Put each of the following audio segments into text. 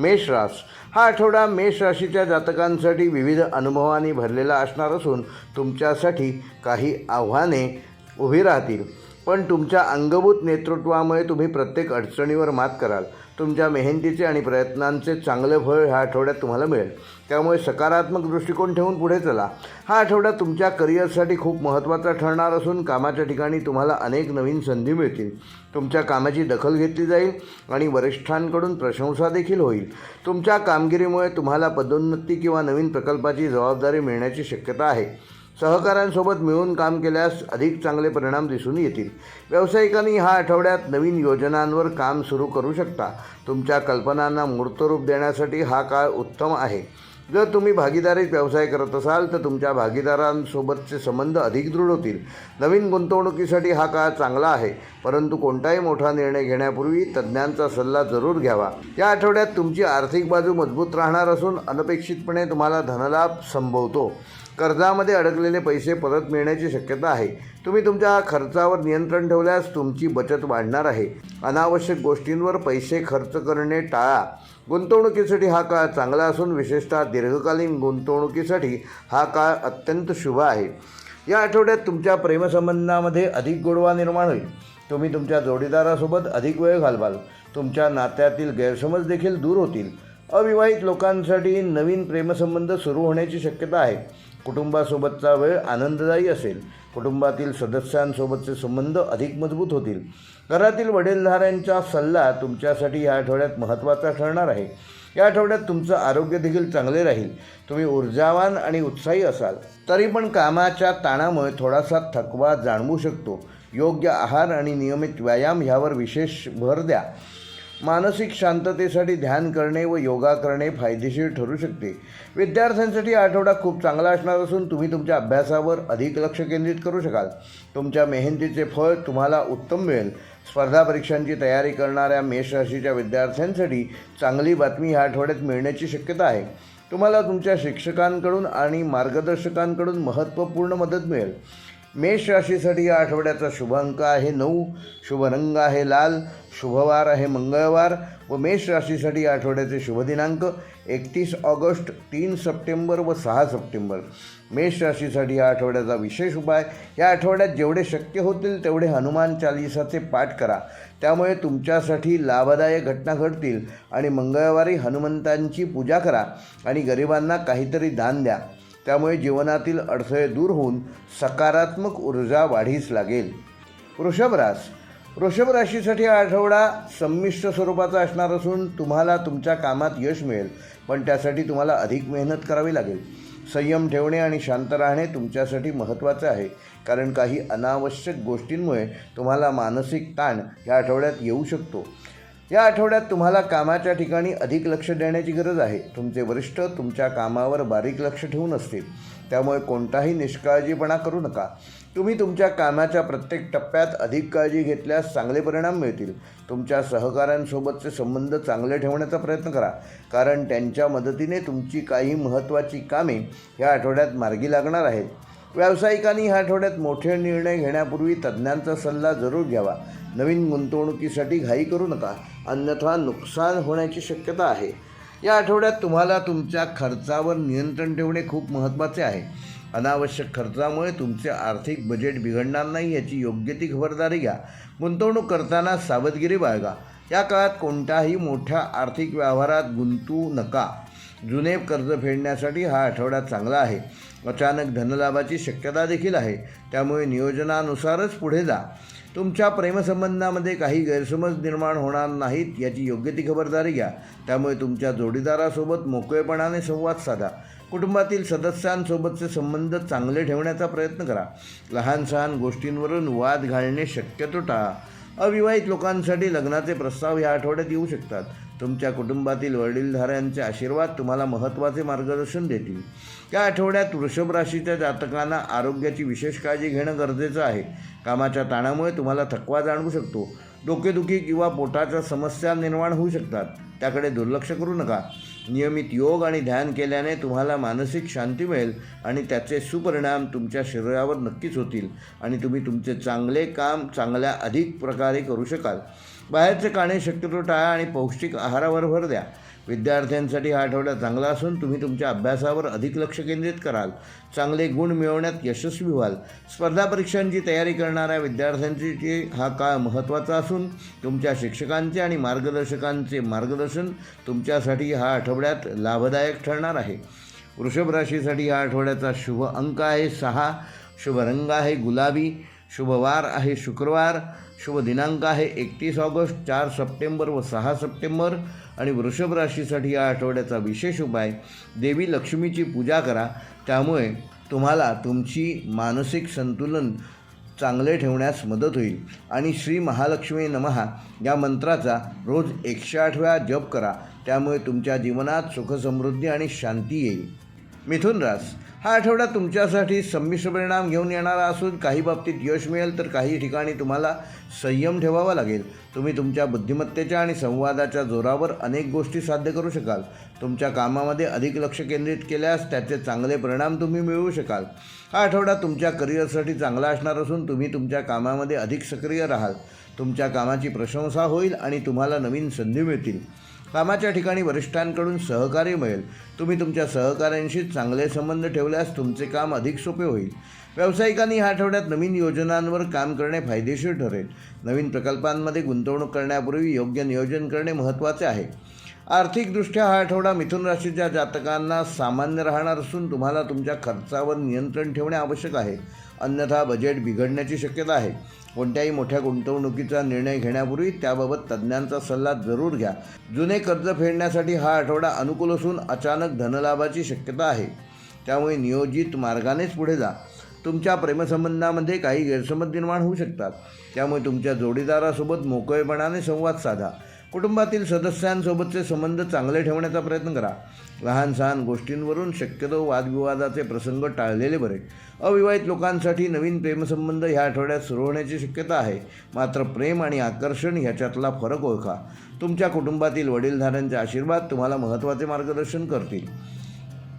मेष रास हा आठवडा मेष राशीच्या जातकांसाठी विविध अनुभवांनी भरलेला असणार असून तुमच्यासाठी काही आव्हाने उभी राहतील. पण तुमच्या अंगभूत नेतृत्वामुळे तुम्ही प्रत्येक अडचणीवर मात कराल. तुमच्या मेहनतीचे आणि प्रयत्नांचे चांगले फळ ह्या आठवड्यात तुम्हाला मिळेल. त्यामुळे सकारात्मक दृष्टिकोन ठेवून पुढे चला. हा आठवडा तुमच्या करिअरसाठी खूप महत्त्वाचा ठरणार असून कामाच्या ठिकाणी तुम्हाला अनेक नवीन संधी मिळतील. तुमच्या कामाची दखल घेतली जाईल आणि वरिष्ठांकडून प्रशंसा देखील होईल. तुमच्या कामगिरीमुळे तुम्हाला पदोन्नती किंवा नवीन प्रकल्पाची जबाबदारी मिळण्याची शक्यता आहे. सहकाऱ्यांसोबत मिळून काम केल्यास अधिक चांगले परिणाम दिसून येतील. व्यावसायिकांनी ह्या आठवड्यात नवीन योजनांवर काम सुरू करू शकता. तुमच्या कल्पनांना मूर्तरूप देण्यासाठी हा काळ उत्तम आहे. जर तुम्ही भागीदारीत व्यवसाय करत असाल तर तुमच्या भागीदारांसोबतचे संबंध अधिक दृढ होतील. नवीन गुंतवणुकीसाठी हा काळ चांगला आहे. परंतु कोणताही मोठा निर्णय घेण्यापूर्वी तज्ज्ञांचा सल्ला जरूर घ्यावा. या आठवड्यात तुमची आर्थिक बाजू मजबूत राहणार असून अनपेक्षितपणे तुम्हाला धनलाभ संभवतो. कर्जामध्ये अडकलेले पैसे परत मिळण्याची शक्यता आहे. तुम्ही तुमच्या खर्चावर नियंत्रण ठेवल्यास तुमची बचत वाढणार आहे. अनावश्यक गोष्टींवर पैसे खर्च करणे टाळा. गुंतवणुकीसाठी हा काळ चांगला असून विशेषतः दीर्घकालीन गुंतवणुकीसाठी हा काळ अत्यंत शुभ आहे. या आठवड्यात तुमच्या प्रेमसंबंधामध्ये अधिक गोडवा निर्माण होईल. तुम्ही तुमच्या जोडीदारासोबत अधिक वेळ घालवाल. तुमच्या नात्यातील गैरसमज देखील दूर होतील. अविवाहित लोकांसाठी नवीन प्रेमसंबंध सुरू होण्याची शक्यता आहे. कुटुंबासोबतचा वेळ आनंददायी असेल. कुटुंबातील सदस्यांसोबतचे संबंध अधिक मजबूत होतील. घरातील वडीलधाऱ्यांचा सल्ला तुमच्यासाठी या आठवड्यात महत्त्वाचा ठरणार आहे. या आठवड्यात तुमचं आरोग्य देखील चांगले राहील. तुम्ही ऊर्जावान आणि उत्साही असाल. तरी पण कामाच्या ताणामुळे थोडासा थकवा जाणवू शकतो. योग्य आहार आणि नियमित व्यायाम ह्यावर विशेष भर द्या. मानसिक शांततेसाठी ध्यान करणे व योगा करणे फायदेशीर ठरू शकते. विद्यार्थ्यांसाठी आठवडा खूप चांगला असणार असून तुम्ही तुमच्या अभ्यासावर अधिक लक्ष केंद्रित करू शकाल. तुमच्या मेहनतीचे फळ तुम्हाला उत्तम मिळेल. स्पर्धा परीक्षांची तयारी करणाऱ्या मेष राशीच्या विद्यार्थ्यांसाठी चांगली बातमी ह्या आठवड्यात मिळण्याची शक्यता आहे. तुम्हाला तुमच्या शिक्षकांकडून आणि मार्गदर्शकांकडून महत्त्वपूर्ण मदत मिळेल. मेष राशीसाठी या आठवड्याचा शुभ अंक आहे नऊ. शुभ रंग आहे लाल. शुभवार आहे मंगळवार व मेष राशीसाठी या आठवड्याचे शुभ दिनांक एकतीस ऑगस्ट तीन सप्टेंबर व सहा सप्टेंबर. मेष राशीसाठी या आठवड्याचा विशेष उपाय या आठवड्यात जेवढे शक्य होतील तेवढे हनुमान चालिसाचे पाठ करा. त्यामुळे तुमच्यासाठी लाभदायक घटना घडतील आणि मंगळवारी हनुमंतांची पूजा करा आणि गरिबांना काहीतरी दान द्या. त्यामुळे जीवनातील अडथळे दूर होऊन सकारात्मक ऊर्जा वाढीस लागेल. वृषभ रास. वृषभ राशीसाठी हा आठवडा संमिश्र स्वरूपाचा असणार असून तुम्हाला तुमच्या कामात यश मिळेल पण त्यासाठी तुम्हाला अधिक मेहनत करावी लागेल. संयम ठेवणे आणि शांत राहणे तुमच्यासाठी महत्त्वाचे आहे कारण काही अनावश्यक गोष्टींमुळे तुम्हाला मानसिक ताण या आठवड्यात येऊ शकतो. या आठवड्यात तुम्हाला कामाच्या ठिकाणी अधिक लक्ष देण्याची गरज आहे. तुमचे वरिष्ठ तुमच्या कामावर बारीक लक्ष ठेवून असतील. त्यामुळे कोणताही निष्काळजीपणा करू नका. तुम्ही तुमच्या कामाच्या प्रत्येक टप्प्यात अधिक काळजी घेतल्यास चांगले परिणाम मिळतील. तुमच्या सहकाऱ्यांसोबतचे संबंध चांगले ठेवण्याचा प्रयत्न करा. कारण त्यांच्या मदतीने तुमची काही महत्त्वाची कामे या आठवड्यात मार्गी लागणार आहेत. व्यावसायिकांनी ह्या आठवड्यात मोठे निर्णय घेण्यापूर्वी तज्ज्ञांचा सल्ला जरूर घ्यावा. नवीन गुंतवणुकीसाठी घाई करू नका. अन्यथा नुकसान होण्याची शक्यता आहे. या आठवड्यात तुम्हाला तुमच्या खर्चावर नियंत्रण ठेवणे खूप महत्त्वाचे आहे. अनावश्यक खर्चामुळे तुमचे आर्थिक बजेट बिघडणार नाही याची योग्य ती खबरदारी घ्या. गुंतवणूक करताना सावधगिरी बाळगा. या काळात कोणत्याही मोठ्या आर्थिक व्यवहारात गुंतू नका. जुने कर्ज फेडण्यासाठी हा आठवडा चांगला आहे. अचानक धनलाभाची शक्यता देखील आहे. त्यामुळे नियोजनानुसारच पुढे जा. तुमच्या प्रेमसंबंधामध्ये काही गैरसमज निर्माण होणार नाहीत याची योग्य ती खबरदारी घ्या. त्यामुळे तुमच्या जोडीदारासोबत मोकळेपणाने संवाद साधा. कुटुंबातील सदस्यांसोबतचे संबंध चांगले ठेवण्याचा प्रयत्न करा. लहान सहान गोष्टींवरून वाद घालणे शक्यतो टाळा. अविवाहित लोकांसाठी लग्नाचे प्रस्ताव या आठवड्यात येऊ शकतात. तुमच्या कुटुंबातील वडीलधाऱ्यांचे आशीर्वाद तुम्हाला महत्त्वाचे मार्गदर्शन देतील. या आठवड्यात वृषभ राशीच्या जातकांना आरोग्याची विशेष काळजी घेणं गरजेचं आहे. कामाच्या ताणामुळे तुम्हाला थकवा जाणवू शकतो. डोकेदुखी किंवा पोटाच्या समस्या निर्माण होऊ शकतात. त्याकडे दुर्लक्ष करू नका. नियमित योग आणि ध्यान केल्याने तुम्हाला मानसिक शांती मिळेल आणि त्याचे सुपरिणाम तुमच्या शरीरावर नक्कीच होतील आणि तुम्ही तुमचे चांगले काम चांगल्या अधिक प्रकारे करू शकाल. बाहेरचे काणे शक्यतो टाळा आणि पौष्टिक आहारावर भर द्या. विद्यार्थ्यांसाठी हा आठवडा चांगला असून तुम्ही तुमच्या अभ्यासावर अधिक लक्ष केंद्रित कराल. चांगले गुण मिळवण्यात यशस्वी व्हाल. स्पर्धा परीक्षांची तयारी करणाऱ्या विद्यार्थ्यांसाठी हा काळ महत्त्वाचा असून तुमच्या शिक्षकांचे आणि मार्गदर्शकांचे मार्गदर्शन तुमच्यासाठी हा आठवड्यात लाभदायक ठरणार आहे. वृषभ राशीसाठी या आठवड्याचा शुभ अंक आहे सहा. शुभ रंग आहे गुलाबी. शुभवार आहे शुक्रवार शुभ दिनांक आहे एकतीस ऑगस्ट चार सप्टेंबर व सहा सप्टेंबर आणि वृषभ राशीसाठी या आठवड्याचा विशेष उपाय देवी लक्ष्मीची पूजा करा. त्यामुळे तुम्हाला तुमची मानसिक संतुलन चांगले ठेवण्यास मदत होईल. आणि श्री महालक्ष्मी नमहा या मंत्राचा रोज एकशे आठ वेळा जप करा. त्यामुळे तुमच्या जीवनात सुखसमृद्धी आणि शांती येईल. मिथुन रास हा आठवडा तुमच्यासाठी संमिश्र परिणाम घेऊन येणारा असून काही बाबतीत यश मिळेल तर काही ठिकाणी तुम्हाला संयम ठेवावा लागेल. तुम्ही तुमच्या बुद्धिमत्तेच्या आणि संवादाच्या जोरावर अनेक गोष्टी साध्य करू शकाल. तुमच्या कामामध्ये अधिक लक्ष केंद्रित केल्यास त्याचे चांगले परिणाम तुम्ही मिळवू शकाल. हा आठवडा तुमच्या करिअरसाठी चांगला असणार असून तुम्ही तुमच्या कामामध्ये अधिक सक्रिय राहाल. तुमच्या कामाची प्रशंसा होईल आणि तुम्हाला नवीन संधी मिळतील. कामाच्या ठिकाणी वरिष्ठांकडून सहकार्य मिळेल. तुम्ही तुमच्या सहकाऱ्यांशी चांगले संबंध ठेवल्यास तुमचे काम अधिक सोपे होईल. व्यावसायिकांनी ह्या आठवड्यात नवीन योजनांवर काम करणे फायदेशीर ठरेल. नवीन प्रकल्पांमध्ये गुंतवणूक करण्यापूर्वी योग्य नियोजन करणे महत्त्वाचे आहे. आर्थिकदृष्ट्या हा आठवडा मिथुन राशीच्या जातकांना सामान्य राहणार असून तुम्हाला तुमच्या खर्चावर नियंत्रण ठेवणे आवश्यक आहे. अन्यथा बजेट बिघडण्याची शक्यता आहे. कोणत्याही मोठ्या गुंतवणुकीचा निर्णय घेण्यापूर्वी त्याबाबत तज्ज्ञांचा सल्ला जरूर घ्या. जुने कर्ज फेडण्यासाठी हा आठवडा अनुकूल असून अचानक धनलाभाची शक्यता आहे. त्यामुळे नियोजित मार्गानेच पुढे जा. तुमच्या प्रेमसंबंधामध्ये काही गैरसमज निर्माण होऊ शकतात. त्यामुळे तुमच्या जोडीदारासोबत मोकळेपणाने संवाद साधा. कुटुंबातील सदस्यांसोबतचे संबंध चांगले ठेवण्याचा प्रयत्न करा. लहान सहान गोष्टींवरून शक्यतो वादविवादाचे प्रसंग टाळलेले बरे. अविवाहित लोकांसाठी नवीन प्रेमसंबंध ह्या आठवड्यात सुरू होण्याची शक्यता आहे. मात्र प्रेम आणि आकर्षण ह्याच्यातला फरक ओळखा. तुमच्या कुटुंबातील वडीलधाऱ्यांचे आशीर्वाद तुम्हाला महत्त्वाचे मार्गदर्शन करतील.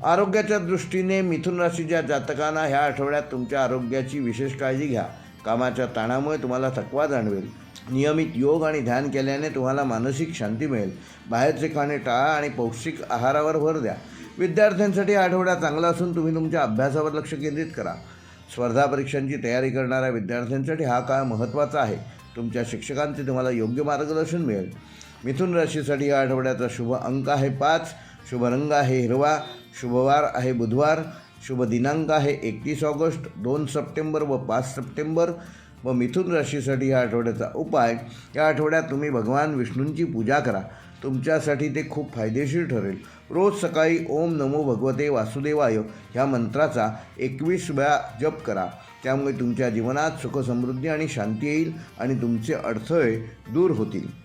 आरोग्याच्या दृष्टीने मिथुन राशीच्या जातकांना ह्या आठवड्यात तुमच्या आरोग्याची विशेष काळजी घ्या. कामाच्या ताणामुळे तुम्हाला थकवा जाणवेल. नियमित योग आणि ध्यान केल्याने तुम्हाला मानसिक शांती मिळेल. बाहेरचे खाणे टाळा आणि पौष्टिक आहारावर भर द्या. विद्यार्थ्यांसाठी आठवडा चांगला असून तुम्ही तुमच्या अभ्यासावर लक्ष केंद्रित करा. स्पर्धा परीक्षांची तयारी करणाऱ्या विद्यार्थ्यांसाठी हा काळ महत्त्वाचा आहे. तुमच्या शिक्षकांचे तुम्हाला योग्य मार्गदर्शन मिळेल. मिथुन राशीसाठी या आठवड्याचा शुभ अंक आहे पाच. शुभ रंग आहे हिरवा. शुभवार आहे बुधवार. शुभ दिनांक आहे एकतीस ऑगस्ट दोन सप्टेंबर व पाच सप्टेंबर. व मिथुन राशीसाठी या आठवड्याचा उपाय या आठवड्यात तुम्ही भगवान विष्णूंची पूजा करा. तुमच्यासाठी ते खूप फायदेशीर ठरेल. रोज सकाळी ओम नमो भगवते वासुदेवाय ह्या मंत्राचा एकवीस वेळा जप करा. त्यामुळे तुमच्या जीवनात सुखसमृद्धी आणि शांती येईल आणि तुमचे अडथळे दूर होतील.